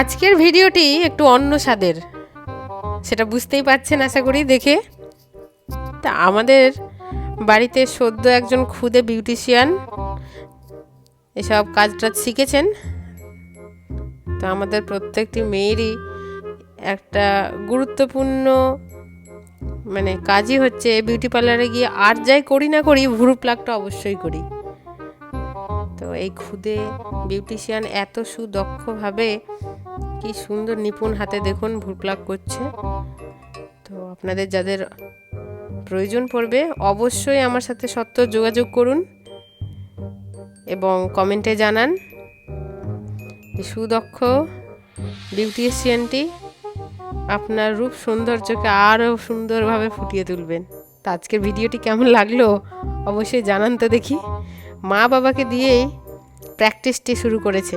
আজকের ভিডিওটি একটু অন্য স্বাদের। সেটা বুঝতেই পারছেন আশা করি দেখে। তা আমাদের বাড়িতে সদ্য একজন খুদে বিউটিশিয়ান এসব কাজ টাজ শিখেছেন। তো আমাদের প্রত্যেকটি মেয়েরই একটা গুরুত্বপূর্ণ মানে কাজই হচ্ছে বিউটি পার্লারে গিয়ে আর যাই করি না করি ভুরু প্লাগটা অবশ্যই করি। তো এই খুদে বিউটিশিয়ান এত সুদক্ষভাবে কি সুন্দর নিপুণ হাতে দেখুন ভুরু প্লাগ করছে। তো আপনাদের যাদের প্রয়োজন পড়বে অবশ্যই আমার সাথে সত্য যোগাযোগ করুন এবং কমেন্টে জানান সুদক্ষ বিউটিশিয়ানটি আপনার রূপ সৌন্দর্যকে আরও সুন্দরভাবে ফুটিয়ে তুলবেন। তো আজকের ভিডিওটি কেমন লাগল অবশ্যই জানান তো দেখি। মা বাবাকে দিয়েই প্র্যাকটিসটি শুরু করেছে।